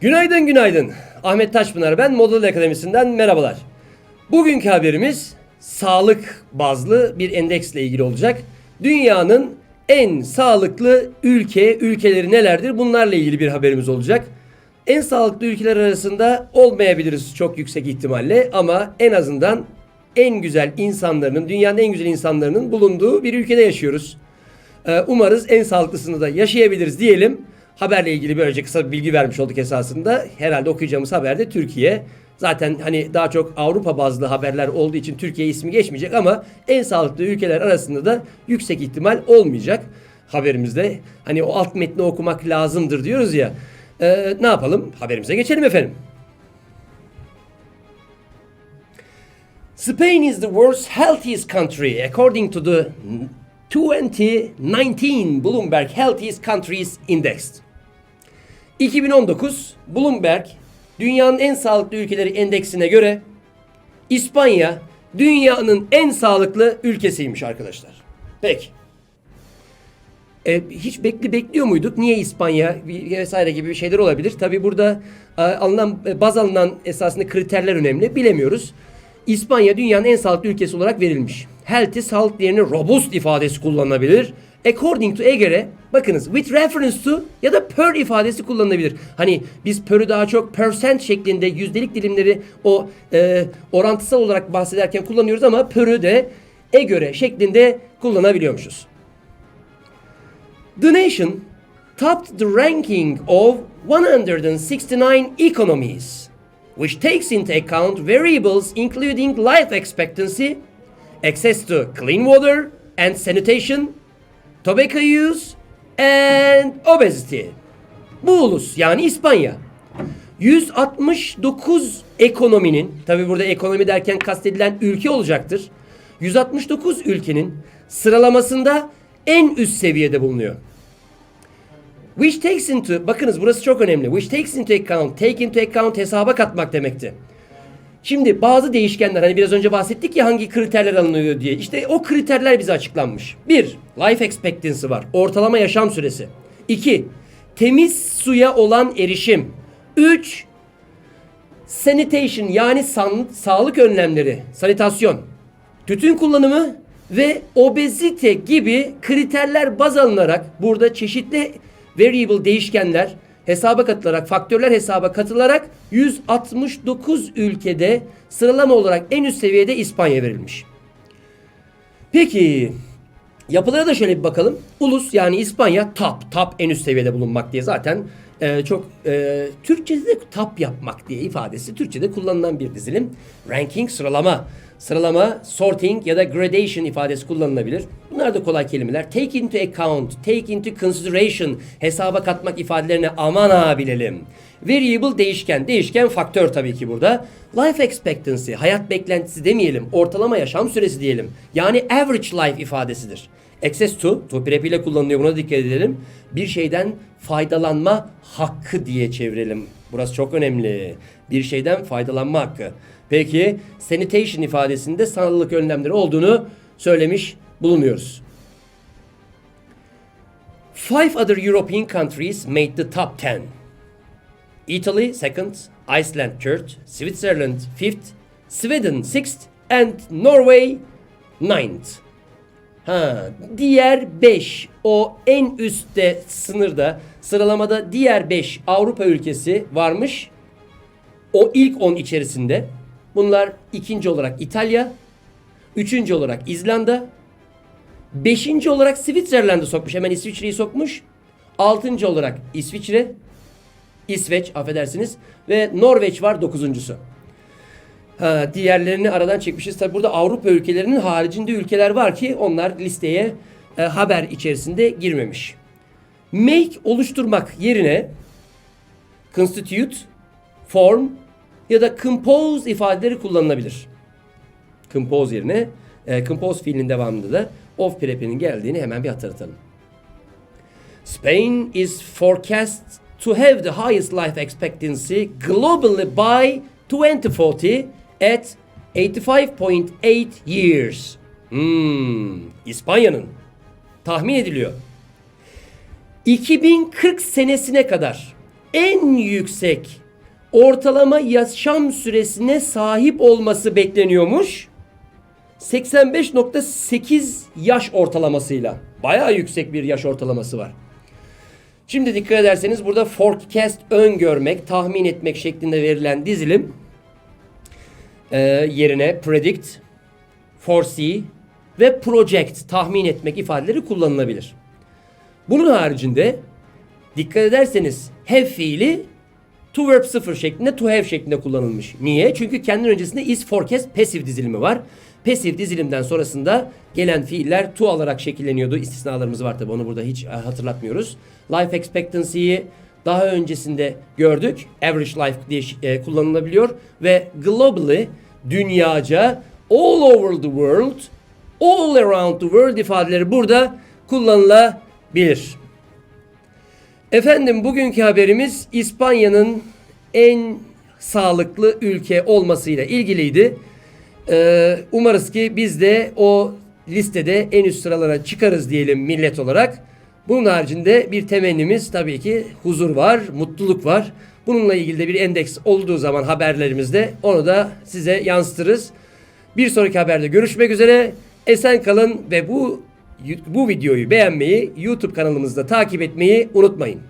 Günaydın günaydın. Ahmet Taşpınar ben Model Akademisi'nden merhabalar. Bugünkü haberimiz sağlık bazlı bir endeksle ilgili olacak. Dünyanın en sağlıklı ülke, ülkeleri nelerdir bunlarla ilgili bir haberimiz olacak. En sağlıklı ülkeler arasında olmayabiliriz çok yüksek ihtimalle ama en azından en güzel insanların, dünyanın en güzel insanların bulunduğu bir ülkede yaşıyoruz. Ee, Umarız en sağlıklısını da yaşayabiliriz diyelim. Haberle ilgili böylece kısa bir bilgi vermiş olduk esasında. Herhalde okuyacağımız haberde Türkiye. Zaten hani daha çok Avrupa bazlı haberler olduğu için Türkiye ismi geçmeyecek ama en sağlıklı ülkeler arasında da yüksek ihtimal olmayacak haberimizde. Hani o alt metni okumak lazımdır diyoruz ya. Ee, ne yapalım? Haberimize geçelim efendim. Spain is the world's healthiest country according to the 2019 Bloomberg Healthiest Countries Index. 2019 Bloomberg dünyanın en sağlıklı ülkeleri endeksine göre İspanya dünyanın en sağlıklı ülkesiymiş arkadaşlar. Peki. E, hiç bekli bekliyor muyduk? Niye İspanya vesaire gibi bir şeyler olabilir? Tabi burada e, alınan e, baz alınan esasında kriterler önemli. Bilemiyoruz. İspanya dünyanın en sağlıklı ülkesi olarak verilmiş. Healthy sağlık yerine robust ifadesi kullanılabilir. According to Eger'e bakınız with reference to ya da per ifadesi kullanılabilir. Hani biz per'ü daha çok percent şeklinde yüzdelik dilimleri o e, orantısal olarak bahsederken kullanıyoruz ama per'ü de e göre şeklinde kullanabiliyormuşuz. The Nation topped the ranking of 169 economies, which takes into account variables including life expectancy, access to clean water and sanitation, tobacco use, and obesity. Bu ulus yani İspanya 169 ekonominin tabi burada ekonomi derken kastedilen ülke olacaktır. 169 ülkenin sıralamasında en üst seviyede bulunuyor. Which takes into, bakınız burası çok önemli. Which takes into account, take into account hesaba katmak demekti. Şimdi bazı değişkenler hani biraz önce bahsettik ya hangi kriterler alınıyor diye. İşte o kriterler bize açıklanmış. 1. Life expectancy var. Ortalama yaşam süresi. 2. Temiz suya olan erişim. 3. Sanitation yani san- sağlık önlemleri, sanitasyon. Tütün kullanımı ve obezite gibi kriterler baz alınarak burada çeşitli variable değişkenler hesaba katılarak, faktörler hesaba katılarak 169 ülkede sıralama olarak en üst seviyede İspanya verilmiş. Peki yapılara da şöyle bir bakalım. Ulus yani İspanya top, top en üst seviyede bulunmak diye zaten e, çok e, Türkçe'de de top yapmak diye ifadesi Türkçe'de kullanılan bir dizilim. Ranking sıralama. Sıralama, sorting ya da gradation ifadesi kullanılabilir. Bunlar da kolay kelimeler. Take into account, take into consideration, hesaba katmak ifadelerini aman ha bilelim. Variable değişken, değişken faktör tabii ki burada. Life expectancy, hayat beklentisi demeyelim, ortalama yaşam süresi diyelim. Yani average life ifadesidir. Access to, to prepiyle kullanılıyor buna dikkat edelim. Bir şeyden faydalanma hakkı diye çevirelim. Burası çok önemli. Bir şeyden faydalanma hakkı. Peki sanitation ifadesinde sağlık önlemleri olduğunu söylemiş bulunuyoruz. Five other European countries made the top 10. Italy second, Iceland third, Switzerland fifth, Sweden sixth and Norway ninth. Ha, diğer 5 o en üstte sınırda sıralamada diğer 5 Avrupa ülkesi varmış. O ilk 10 içerisinde. Bunlar ikinci olarak İtalya, üçüncü olarak İzlanda, beşinci olarak Switzerland'ı sokmuş. Hemen İsviçre'yi sokmuş. Altıncı olarak İsviçre, İsveç affedersiniz ve Norveç var dokuzuncusu. Ha, diğerlerini aradan çekmişiz. Tabi burada Avrupa ülkelerinin haricinde ülkeler var ki onlar listeye e, haber içerisinde girmemiş. Make oluşturmak yerine constitute, form ya da compose ifadeleri kullanılabilir. Compose yerine e, compose fiilinin devamında da of prep'inin geldiğini hemen bir hatırlatalım. Spain is forecast to have the highest life expectancy globally by 2040 at 85.8 years. Hmm, İspanya'nın tahmin ediliyor. 2040 senesine kadar en yüksek ortalama yaşam süresine sahip olması bekleniyormuş. 85.8 yaş ortalamasıyla. Bayağı yüksek bir yaş ortalaması var. Şimdi dikkat ederseniz burada forecast öngörmek, tahmin etmek şeklinde verilen dizilim e, yerine predict, foresee ve project tahmin etmek ifadeleri kullanılabilir. Bunun haricinde dikkat ederseniz have fiili to verb 0 şeklinde to have şeklinde kullanılmış. Niye? Çünkü kendin öncesinde is forecast passive dizilimi var. Passive dizilimden sonrasında gelen fiiller to alarak şekilleniyordu. İstisnalarımız var tabi onu burada hiç e, hatırlatmıyoruz. Life expectancy'yi daha öncesinde gördük. Average life diye e, kullanılabiliyor ve globally dünyaca all over the world all around the world ifadeleri burada kullanılabilir. Efendim bugünkü haberimiz İspanya'nın en sağlıklı ülke olmasıyla ilgiliydi. Ee, umarız ki biz de o listede en üst sıralara çıkarız diyelim millet olarak. Bunun haricinde bir temennimiz tabii ki huzur var, mutluluk var. Bununla ilgili de bir endeks olduğu zaman haberlerimizde onu da size yansıtırız. Bir sonraki haberde görüşmek üzere. Esen kalın ve bu bu videoyu beğenmeyi, YouTube kanalımızda takip etmeyi unutmayın.